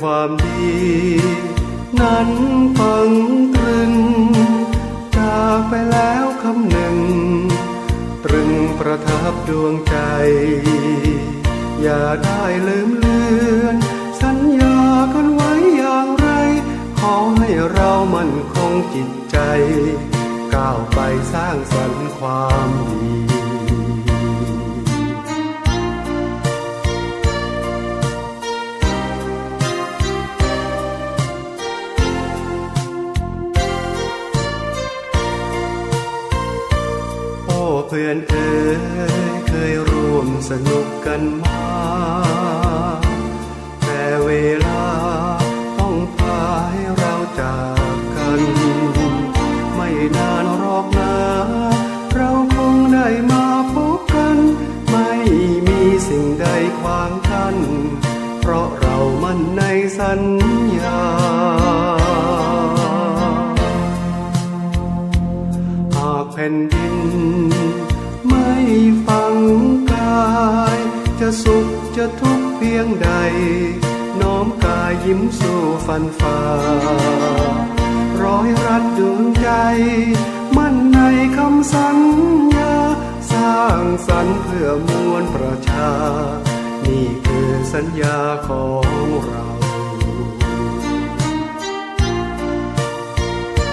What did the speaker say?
ความดี นั้นฝังตรึง จากไปแล้วคำหนึ่ง ตรึงประทับดวงใจ อย่าได้ลืมเลือน สัญญากันไว้อย่างไร ขอให้เรามั่นคงจิตใจ ก้าวไปสร้างสรรค์ความดี เพื่อนเอ๋ยเคยร่วมสนุกกันมา แต่เวลาต้องพาให้เราจากกัน ไม่นานหรอกนะเราคงได้มาพบกัน ไม่มีสิ่งใดขวางกันเพราะเรามั่นในสัญญาหากแผ่นดิน จะสุขจะทุกข์เพียงใด น้อมกายยิ้มสู่ฟันฝ่าร้อยรัดดวงใจ มั่นในคำสัญญา สร้างสรรค์เพื่อมวลประชา นี่คือสัญญาของเรา